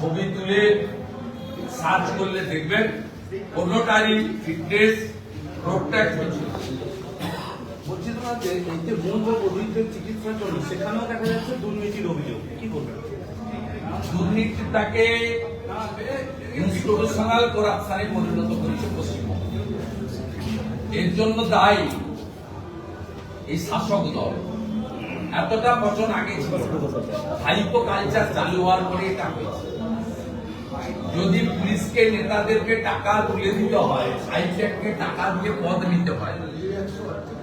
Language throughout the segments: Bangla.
ছবি তুলে সার্চ করলে দেখবেন কোনোটারই ফিটনেস রোগটা একটু বলছি তোমার যে যে মূল অভিযোগ চিকিৎসার জন্য সেখানেও দেখা যাচ্ছে দুর্নীতির অভিযোগ। কি করবেন দুর্নীতিটাকে ইনস্টিটিউশনাল করাপশনে পরিণত করেছে পশ্চিমবঙ্গ। এর জন্য দায়ী এই শাসক দল। এতটা বছর আগে ছিল হাইপো কালচার চালু হওয়ার পরে এটা হয়েছে। যদি পুলিশকে, নেতাদেরকে টাকা তুলে দিতে হয় হাইটেককে টাকা দিয়ে পদ নিতে হয়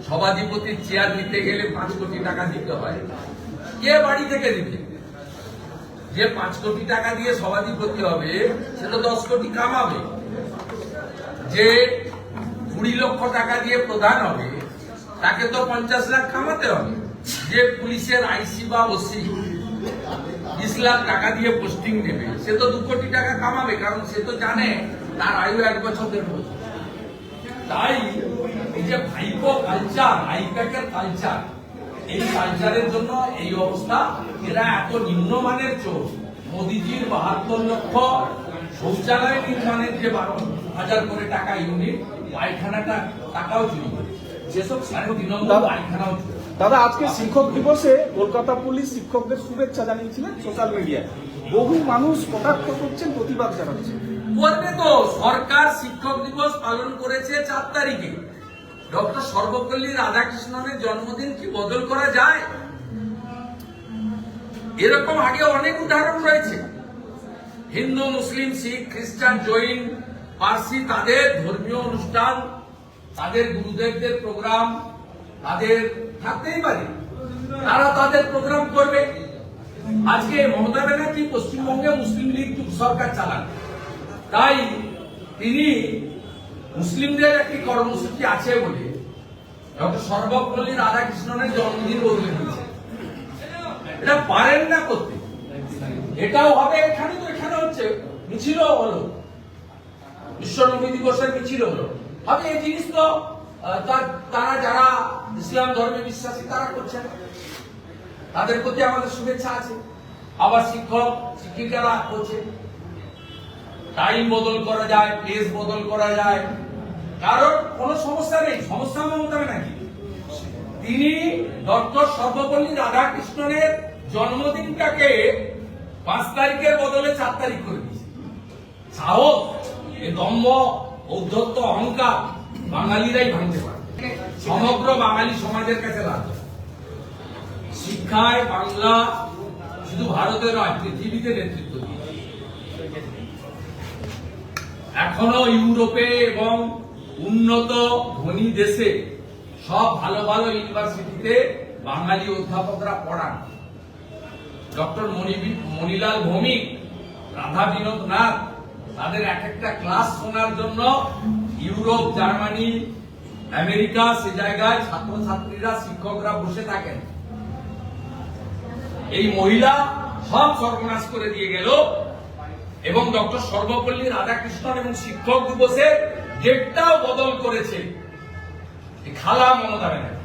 সভাধিপতির চেয়ার নিতে গেলে পাঁচ কোটি টাকা দিতে হয়, কে বাড়ি থেকে দিবে? যে পাঁচ কোটি টাকা দিয়ে সভাধিপতি হবে, সে তো দশ কোটি কামাবে। যে কুড়ি লক্ষ টাকা দিয়ে প্রধান হবে, তাকে তো পঞ্চাশ লাখ কামাতে হবে। যে পুলিশের আইসি বা ওসি বিশ লাখ টাকা দিয়ে পোস্টিং নেবে সে তো দু কোটি টাকা কামাবে কারণ সে তো জানে তার আয়ু এক বছর দেড় বছর তাই এই যে ভাইপো কালচার কালচার এই কালচারের জন্য এই অবস্থা এরা এত নিম্নমানের চোর। মোদিজির বাহাত্তর লক্ষ শৌচালয় নির্মাণের যে বারো হাজার করে টাকা ইউনিট পায়খানাটা টাকাও চুরি যেসব শিক্ষক তৃণমূল পায়খানাও চুরি। দাদা, আজকে শিক্ষক দিবসে কলকাতা পুলিশ শিক্ষকদের শুভেচ্ছা জানিয়েছিলেন সোশ্যাল মিডিয়ায় বহু মানুষ কটাক্ষ করছেন, প্রতিবাদ জানাচ্ছেন। করবে তো, সরকার শিক্ষক দিবস পালন করেছে চার তারিখে। ডক্টর সর্বপল্লী রাধাকৃষ্ণনের জন্মদিন কি বদল করা যায়? এরকম আগে অনেক উদাহরণ রয়েছে। হিন্দু, মুসলিম, শিখ, খ্রিস্টান, জৈন, পার্সি, তাদের ধর্মীয় অনুষ্ঠান, তাদের গুরুদেবদের প্রোগ্রাম তাদের থাকতেই পারে। তারা তাদের প্রোগ্রাম করবে। আজকে মমতা ব্যানার্জি পশ্চিমবঙ্গে মুসলিম লীগ সরকার চালান। তাই তিনি মুসলিমদের একটি কর্মসূচি আছে বলে ডক্টর সর্বপল্লী রাধাকৃষ্ণনের জন্মদিন বদলে দিয়েছে। এটা পারেন না করতে। এটাও হবে, এখানে তো এখানে হচ্ছে, মিছিলও হলো। বিশ্ব নবী দিবসের মিছিল হলো। হবে, এই জিনিস তা- তারা যারা ইসলাম ধর্মে বিশ্বাসী, তারা করছেন। তাদের প্রতি আমাদের শুভেচ্ছা আছে। আবার শিক্ষক, শিক্ষিকারা করছে। টাইম বদল করা যায় প্লেস বদল করা যায়। কারণ কোনো সমস্যা নেই। সমস্যা মমতা নাকি? তিনি ডক্টর সর্বপল্লী রাধাকৃষ্ণনের জন্মদিনটাকে পাঁচ তারিখের বদলে চার তারিখ করে দিয়েছে। সাহস, এ দম্ভ ঔদ্ধত্য অহংকার। বাঙালিরাই ভাঙতে পারে। সমগ্র বাঙালি সমাজের কাছে লাগবে শিক্ষায় বাংলা শুধু ভারতে নয়, পৃথিবীতে নেতৃত্ব দিয়েছে। এখনও ইউরোপে এবং উন্নত ধনী দেশে সব ভালো ভালো ইউনিভার্সিটিতে বাঙালি অধ্যাপকরা পড়ান। ডক্টর মণিলাল ভৌমিক, রাধা বিনোদ নাথ, তাদের এক একটা ক্লাস শোনার জন্য ইউরোপ, জার্মানি, আমেরিকা, সে জায়গায় ছাত্রছাত্রীরা, শিক্ষকরা বসে থাকেন। এই মহিলা সব সর্বনাশ করে দিয়ে গেল এবং ডক্টর সর্বপল্লী রাধাকৃষ্ণন এবং শিক্ষক দিবসের ডেটটাও বদল করেছে। খালা মমতা ব্যানার্জি।